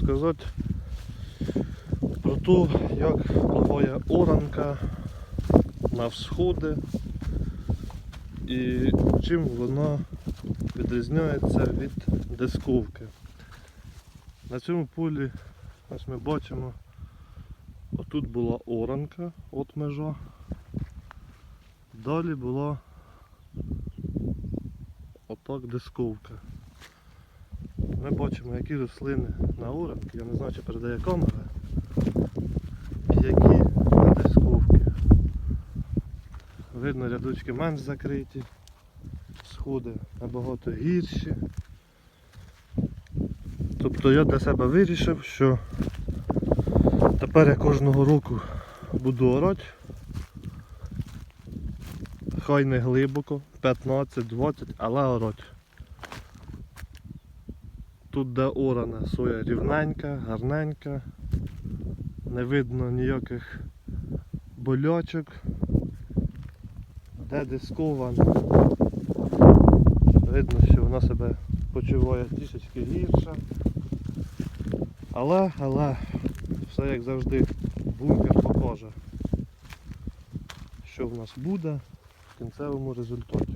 розказати про те, як впливає оранка на всходи і чим вона відрізняється від дисковки. На цьому полі ось ми бачимо, отут була оранка, от межа. Далі була отак дисковка. Ми бачимо, які рослини на оранки, я не знаю, чи передає камера, і які на дисковки. Видно, рядочки менш закриті, сходи набагато гірші. Тобто я для себе вирішив, що тепер я кожного року буду орати. Хай не глибоко, 15-20, але орать. Тут де орана соя рівненька, гарненька, не видно ніяких болячок, де дискована. Видно, що вона себе почуває трішечки гірше. Але, але, все як завжди, бункер покаже, що в нас буде в кінцевому результаті.